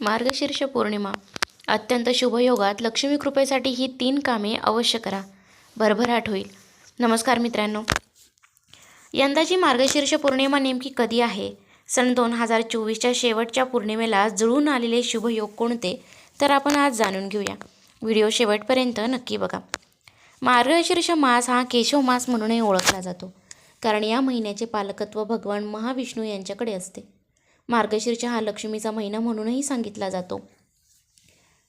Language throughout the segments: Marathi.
मार्गशीर्ष पौर्णिमा. अत्यंत शुभयोगात लक्ष्मी कृपेसाठी ही तीन कामे अवश्य करा. भरभराट होईल. नमस्कार मित्रांनो. यंदाची मार्गशीर्ष पौर्णिमा नेमकी कधी आहे? सन दोन हजार चोवीसच्या शेवटच्या पौर्णिमेला जुळून आलेले शुभयोग कोणते? तर आपण आज जाणून घेऊया. व्हिडिओ शेवटपर्यंत नक्की बघा. मार्गशीर्ष मास हा केशव मास म्हणूनही ओळखला जातो. कारण या महिन्याचे पालकत्व भगवान महाविष्णू यांच्याकडे असते. मार्गशीर्ष हा लक्ष्मीचा महिना म्हणूनही सांगितला जातो.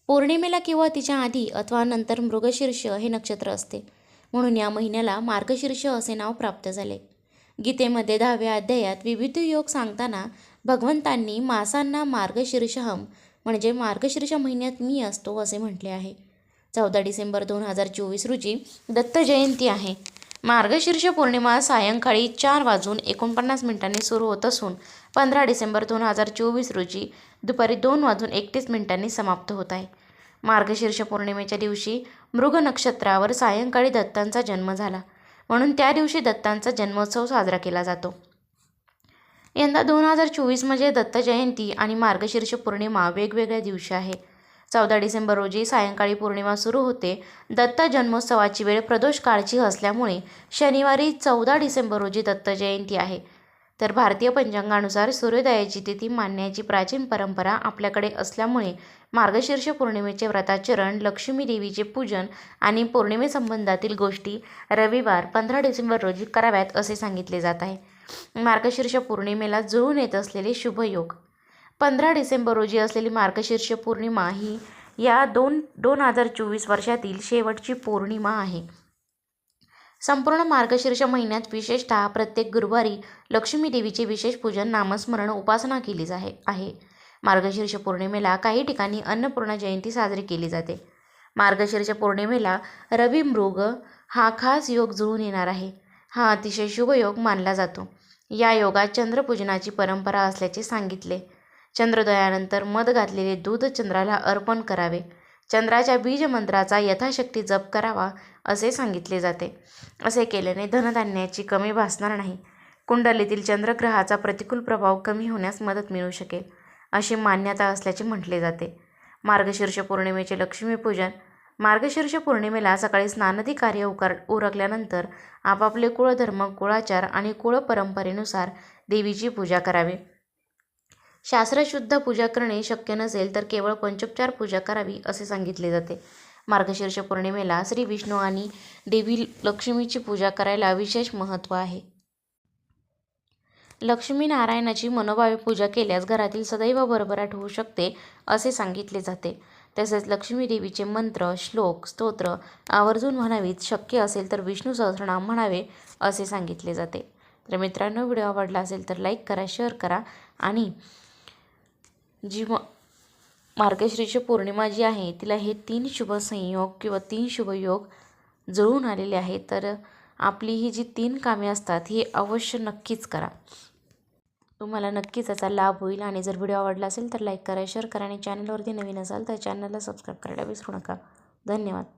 पौर्णिमेला किंवा तिच्या आधी अथवा नंतर मृगशीर्ष हे नक्षत्र असते. म्हणून या महिन्याला मार्गशीर्ष असे नाव प्राप्त झाले. गीतेमध्ये दहाव्या अध्यायात विविध योग सांगताना भगवंतांनी मासांना मार्गशीर्षहम म्हणजे मार्गशीर्ष महिन्यात मी असतो असे म्हटले आहे. चौदा डिसेंबर दोन हजार चोवीस रोजी दत्त जयंती आहे. मार्गशीर्ष पौर्णिमा सायंकाळी चार वाजून एकोणपन्नास मिनिटांनी सुरू होत असून पंधरा डिसेंबर दोन हजार चोवीस रोजी दुपारी दोन वाजून एकतीस मिनिटांनी समाप्त होत आहे. मार्गशीर्ष पौर्णिमेच्या दिवशी मृग नक्षत्रावर सायंकाळी दत्तांचा जन्म झाला. म्हणून त्या दिवशी दत्तांचा जन्मोत्सव साजरा केला जातो. यंदा दोन हजार चोवीस म्हणजे दत्त जयंती आणि मार्गशीर्ष पौर्णिमा वेगवेगळ्या दिवशी आहे. चौदा डिसेंबर रोजी सायंकाळी पौर्णिमा सुरू होते. दत्त जन्मोत्सवाची वेळ प्रदोष काळची असल्यामुळे शनिवारी चौदा डिसेंबर रोजी दत्त जयंती आहे. तर भारतीय पंचांगानुसार सूर्योदयाची तिथी मानण्याची प्राचीन परंपरा आपल्याकडे असल्यामुळे मार्गशीर्ष पौर्णिमेचे व्रताचरण लक्ष्मी देवीचे पूजन आणि पौर्णिमेसंबंधातील गोष्टी रविवार पंधरा डिसेंबर रोजी कराव्यात असे सांगितले जात आहे. मार्गशीर्ष पौर्णिमेला जुळून येत असलेले शुभयोग पंधरा डिसेंबर रोजी असलेली मार्गशीर्ष पौर्णिमा ही या दोन दोन हजार चोवीस वर्षातील शेवटची पौर्णिमा आहे. संपूर्ण मार्गशीर्ष महिन्यात विशेषतः प्रत्येक गुरुवारी लक्ष्मी देवीचे विशेष पूजन नामस्मरण उपासना केली जाहे आहे. मार्गशीर्ष पौर्णिमेला काही ठिकाणी अन्नपूर्णा जयंती साजरी केली जाते. मार्गशीर्ष पौर्णिमेला रवी मृग हा खास योग जुळून येणार आहे. हा अतिशय शुभ योग मानला जातो. या योगात चंद्रपूजनाची परंपरा असल्याचे सांगितले. चंद्रोदयानंतर मध घातलेले दूध चंद्राला अर्पण करावे. चंद्राच्या बीजमंत्राचा यथाशक्ती जप करावा असे सांगितले जाते. असे केल्याने धनधान्याची कमी भासणार नाही. कुंडलीतील चंद्रग्रहाचा प्रतिकूल प्रभाव कमी होण्यास मदत मिळू शकेल अशी मान्यता असल्याचे म्हटले जाते. मार्गशीर्ष पौर्णिमेचे लक्ष्मीपूजन मार्गशीर्ष पौर्णिमेला सकाळी स्नानदी कार्य उकार उरकल्यानंतर आपापले कुळधर्म कुळाचार आणि कुळ परंपरेनुसार देवीची पूजा करावी. शास्त्रशुद्ध पूजा करणे शक्य नसेल तर केवळ पंचोपचार पूजा करावी असे सांगितले जाते. मार्गशीर्ष पौर्णिमेला श्री विष्णू आणि देवी लक्ष्मीची पूजा करायला विशेष महत्त्व आहे. लक्ष्मी नारायणाची मनोभावे पूजा केल्यास घरातील सदैव भरभराट होऊ शकते असे सांगितले जाते. तसेच लक्ष्मी देवीचे मंत्र श्लोक स्तोत्र आवर्जून म्हणावीत शक्य असेल तर विष्णू सहस्रनाम म्हणावे असे सांगितले जाते. तर मित्रांनो व्हिडिओ आवडला असेल तर लाईक करा शेअर करा आणि जी म मार्गशीर्ष पौर्णिमा जी आहे तिला हे तीन शुभ संयोग किंवा तीन शुभयोग जुळून आलेले आहे तर आपली ही जी तीन कामे असतात ही अवश्य नक्कीच करा. तुम्हाला नक्कीच याचा लाभ होईल आणि जर व्हिडिओ आवडला असेल तर लाईक करा शेअर करा आणि चॅनलवरती नवीन असाल तर चॅनलला सबस्क्राईब करायला विसरू नका. धन्यवाद.